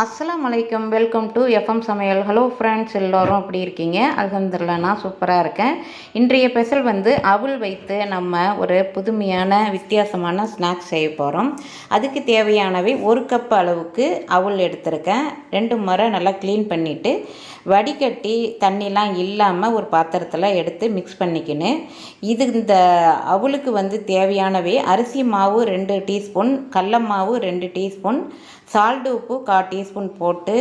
அஸ்லாம் வலைக்கம் welcome to FM சமையல். ஹலோ ஃப்ரெண்ட்ஸ் எல்லோரும் அப்படி இருக்கீங்க? அல்ஹம்துலில்லா நான் சூப்பராக இருக்கேன். இன்றைய ஸ்பெஷல் வந்து அவுல் வைத்து நம்ம ஒரு புதுமையான வித்தியாசமான ஸ்நாக்ஸ் செய்ய போகிறோம் அதுக்கு தேவையானவை ஒரு கப் அளவுக்கு அவுள் எடுத்திருக்கேன். ரெண்டு முறை நல்லா க்ளீன் பண்ணிவிட்டு வடிகட்டி தண்ணிலாம் இல்லாமல் ஒரு பாத்திரத்தில் எடுத்து மிக்ஸ் பண்ணிக்கின்னு இது இந்த அவலுக்கு வந்து தேவையானவை அரிசி மாவு ரெண்டு டீஸ்பூன் கடல மாவு ரெண்டு டீஸ்பூன் சால்டு உப்பு கால் டீஸ்பூன் போட்டு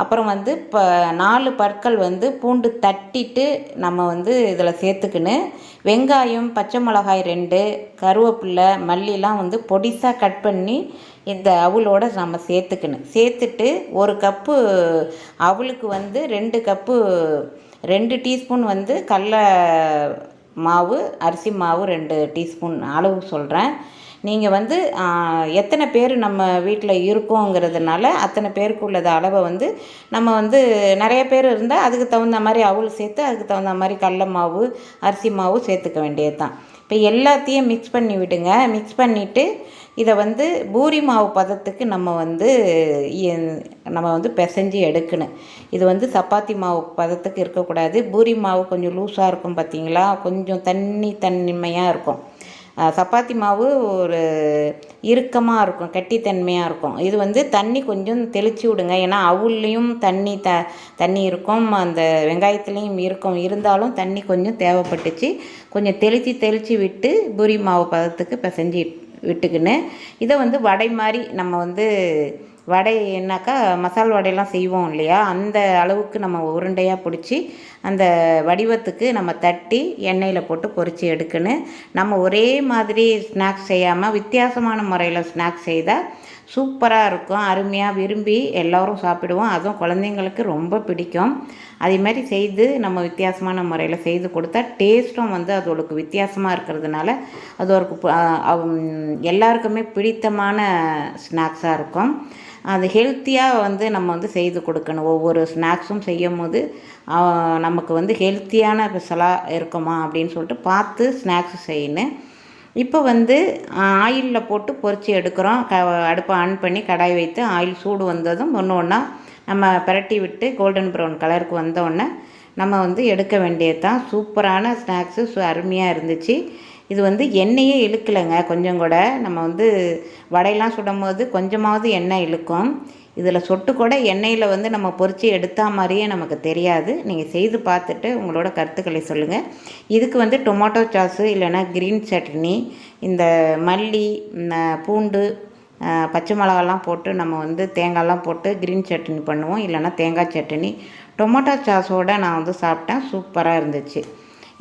அப்புறம் வந்து இப்போ நாலு பற்கள் வந்து பூண்டு தட்டிட்டு நம்ம வந்து இதில் சேர்த்துக்கின்னு வெங்காயம் பச்சை மிளகாய் ரெண்டு கருவேப்பில்லை மல்லிலாம் வந்து பொடிசாக கட் பண்ணி இந்த அவுளோட நம்ம சேர்த்துக்கணும். சேர்த்துட்டு ஒரு கப்பு அவளுக்கு வந்து ரெண்டு கப்பு ரெண்டு டீஸ்பூன் வந்து கடல மாவு அரிசி மாவு ரெண்டு டீஸ்பூன் அளவு சொல்கிறேன் நீங்கள் வந்து எத்தனை பேர் நம்ம வீட்டில் இருக்கோங்கிறதுனால அத்தனை பேருக்கு உள்ளது அளவை வந்து நம்ம வந்து நிறைய பேர் இருந்தால் அதுக்கு தகுந்த மாதிரி அவள் சேர்த்து அதுக்கு தகுந்த மாதிரி கடல மாவு அரிசி மாவு சேர்த்துக்க வேண்டியது தான் இப்போ எல்லாத்தையும் மிக்ஸ் பண்ணி விடுங்க. மிக்ஸ் பண்ணிவிட்டு இதை வந்து பூரி மாவு பதத்துக்கு நம்ம வந்து நம்ம வந்து பிசைஞ்சு எடுக்கணும். இது வந்து சப்பாத்தி மாவு பதத்துக்கு இருக்கக்கூடாது. பூரி மாவு கொஞ்சம் லூஸாக இருக்கும் பார்த்தீங்களா கொஞ்சம் தண்ணி தன்மையாக இருக்கும். சப்பாத்தி மாவு ஒரு இறுக்கமாக இருக்கும் கட்டித்தன்மையாக இருக்கும். இது வந்து தண்ணி கொஞ்சம் தெளித்து விடுங்க. ஏன்னா அவுள்லேயும் தண்ணி த தண்ணி இருக்கும். அந்த வெங்காயத்துலேயும் இருக்கும். இருந்தாலும் தண்ணி கொஞ்சம் தேவைப்பட்டுச்சு. கொஞ்சம் தெளித்து தெளித்து விட்டு பூரி மாவு பதத்துக்கு பிசைஞ்சி விட்டுக்கின்னு இதை வந்து வடை மாதிரி நம்ம வந்து வடை என்னாக்கா மசால் வடையெல்லாம் செய்வோம் இல்லையா? அந்த அளவுக்கு நம்ம உருண்டையாக பிடிச்சி அந்த வடிவத்துக்கு நம்ம தட்டி எண்ணெயில் போட்டு பொறிச்சு எடுக்கணும். நம்ம ஒரே மாதிரி ஸ்நாக்ஸ் செய்யாமல் வித்தியாசமான முறையில் ஸ்நாக்ஸ் செய்தால் சூப்பராக இருக்கும். அருமையாக விரும்பி எல்லோரும் சாப்பிடுவோம். அதுவும் குழந்தைங்களுக்கு ரொம்ப பிடிக்கும். அதே மாதிரி செய்து நம்ம வித்தியாசமான முறையில் செய்து கொடுத்தா டேஸ்ட்டும் வந்து அதோடக்கு வித்தியாசமாக இருக்கிறதுனால அது ஒரு எல்லாருக்குமே பிடித்தமான ஸ்நாக்ஸாக இருக்கும். அது ஹெல்த்தியாக வந்து நம்ம வந்து செய்து கொடுக்கணும். ஒவ்வொரு ஸ்நாக்ஸும் செய்யும் போது நமக்கு வந்து ஹெல்த்தியான ஸ்பெஷலாக இருக்குமா அப்படின்னு சொல்லிட்டு பார்த்து ஸ்நாக்ஸ் செய்யணும். இப்போ வந்து ஆயிலில் போட்டு பொறிச்சு எடுக்கிறோம். க அடுப்பை ஆன் பண்ணி கடாய் வைத்து ஆயில் சூடு வந்ததும் ஒன்று ஒன்றா நம்ம பரட்டி விட்டு கோல்டன் ப்ரௌன் கலருக்கு வந்தோடனே நம்ம வந்து எடுக்க வேண்டியது தான் சூப்பரான ஸ்நாக்ஸு அருமையாக இருந்துச்சு. இது வந்து எண்ணெயே இழுக்கலைங்க. கொஞ்சம் கூட நம்ம வந்து வடையெல்லாம் சுடும் போது கொஞ்சமாவது எண்ணெய் இழுக்கும். இதில் சொட்டு கூட எண்ணெயில் வந்து நம்ம பொறிச்சு எடுத்தா மாதிரியே நமக்கு தெரியாது. நீங்கள் செய்து பார்த்துட்டு உங்களோட கருத்துக்களை சொல்லுங்கள் இதுக்கு வந்து டொமேட்டோ சாஸு இல்லைன்னா க்ரீன் சட்னி இந்த மல்லி பூண்டு பச்சை மிளகாலாம் போட்டு நம்ம வந்து தேங்காய்லாம் போட்டு க்ரீன் சட்னி பண்ணுவோம். இல்லைன்னா தேங்காய் சட்னி. டொமேட்டோ சாஸோடு நான் வந்து சாப்பிட்டேன். சூப்பராக இருந்துச்சு.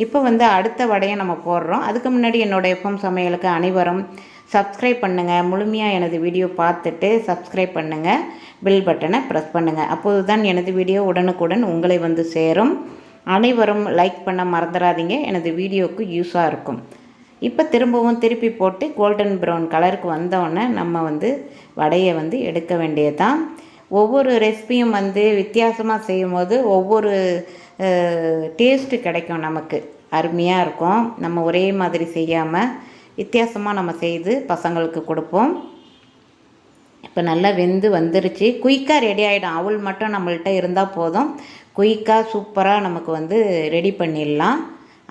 இப்போ வந்து அடுத்த வடையை நம்ம போடுறோம். அதுக்கு முன்னாடி என்னோடய எஃப்எம் சமையலுக்கு அனைவரும் சப்ஸ்கிரைப் பண்ணுங்கள் முழுமையாக எனது வீடியோ பார்த்துட்டு சப்ஸ்கிரைப் பண்ணுங்கள் பில் பட்டனை ப்ரெஸ் பண்ணுங்கள் அப்போது தான் எனது வீடியோ உடனுக்குடன் உங்களை வந்து சேரும். அனைவரும் லைக் பண்ண மறந்துடாதீங்க எனது வீடியோவுக்கு யூஸாக இருக்கும். இப்போ திரும்பவும் திருப்பி போட்டு கோல்டன் ப்ரௌன் கலருக்கு வந்தோடனே நம்ம வந்து வடையை வந்து எடுக்க வேண்டியது தான் ஒவ்வொரு ரெசிபியும் வந்து வித்தியாசமாக செய்யும் போது ஒவ்வொரு டேஸ்ட்டு கிடைக்கும் நமக்கு. அருமையாக இருக்கும். நம்ம ஒரே மாதிரி செய்யாமல் வித்தியாசமாக நம்ம செய்து பசங்களுக்கு கொடுப்போம். இப்போ நல்லா வெந்து வந்துருச்சு. குயிக்காக ரெடி ஆகிடும் அவள் மட்டும் நம்மள்கிட்ட இருந்தால் போதும். குயிக்காக சூப்பராக நமக்கு வந்து ரெடி பண்ணிடலாம்.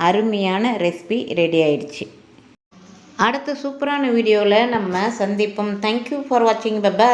அருமையான ரெசிபி ரெடி ஆயிடுச்சு. அடுத்த சூப்பரான வீடியோவில் நம்ம சந்திப்போம். தேங்க்யூ ஃபார் வாட்சிங் பபா